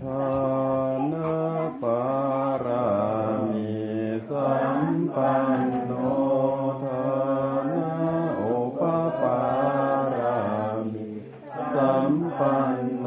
ทานปารามิสัมปันโนทานาโอปปารามิสัมปันโน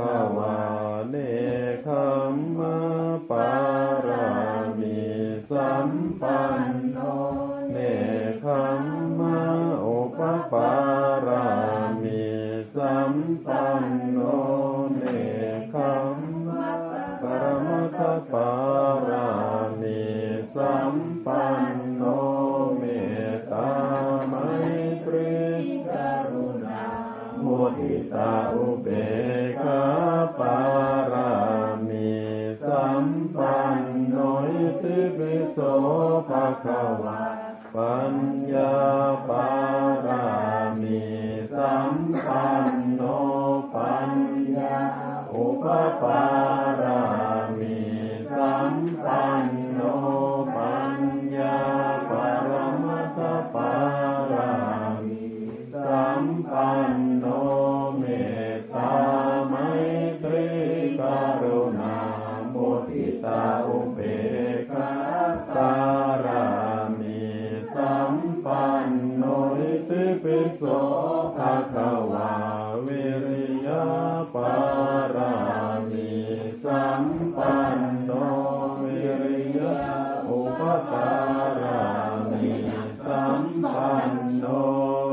ควาเนคัมมะปารามิสัมปันโนเนคัมมะอุปปารามิสัมปันโนเนคัมมาปรมัตถปารา ทิตาอุเบกขาปารามิสัมปันโนยติปิโสภะคะวะปัญญา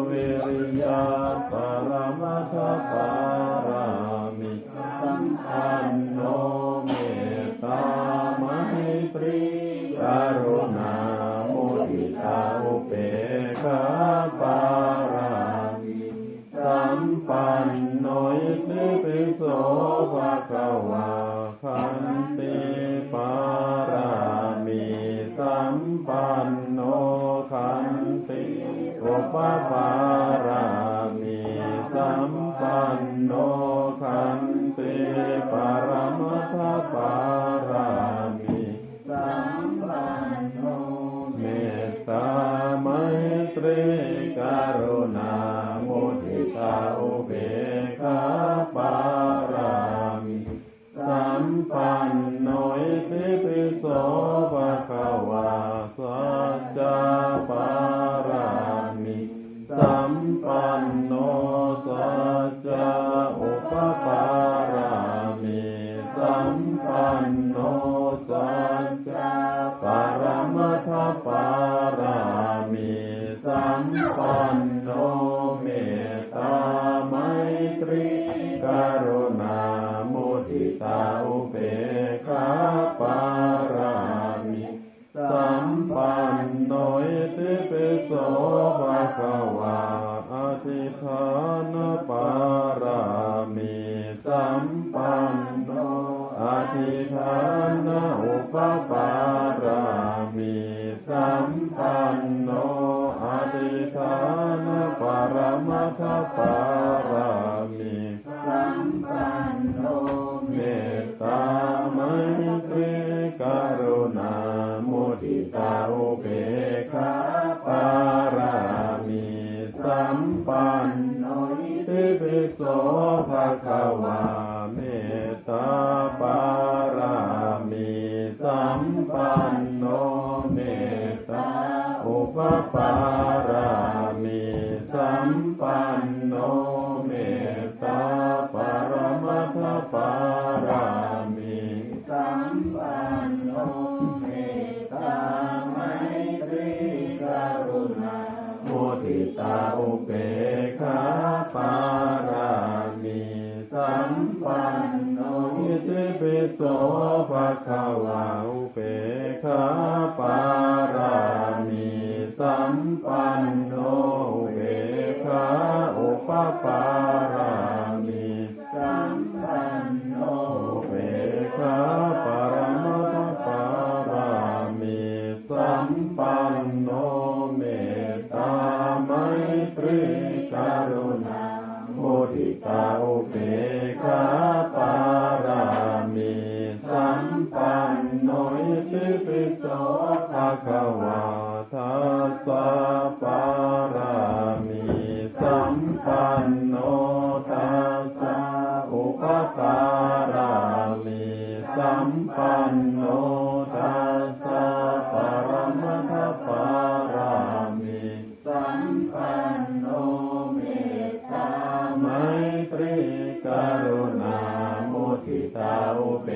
วิริยะปรมัตถปารามิสัมปันโนเมตตาไมตรีกรุณาโมทิตาอุเบกขาปารามิสัมปัน อุปปารา สัมปันโนสัจจาอุปปารามิสัมปันโนสัจจาปรมัตถปารามิสัมปัน ธิฐานอุปปารามิสัมปันโนอธิฐานปรมัตถปารามิสัมปันโนเมตตาไมตรีกรุณาโมทิตาอุเบกขาปารามิสัมปันโนอิติปิโสภะคะวา ปปารามิสัมปันโนเมตาปรมัตถปารามิสัมปันโนเมตาไมตรีกรุณาโมติตาอุเบคาปารามิสัมปันโนยิติปิโสภะคะวาอุเบกขาปา รามีสัมปันโนเบกขาปรมัตถารามีสัมปันโนเมตตาไมตรีกรุณามุทิตาอุเบกขาปารามีสัมปันโนอิติปิโสภะคะวาทัสสะ ทิตาอุเป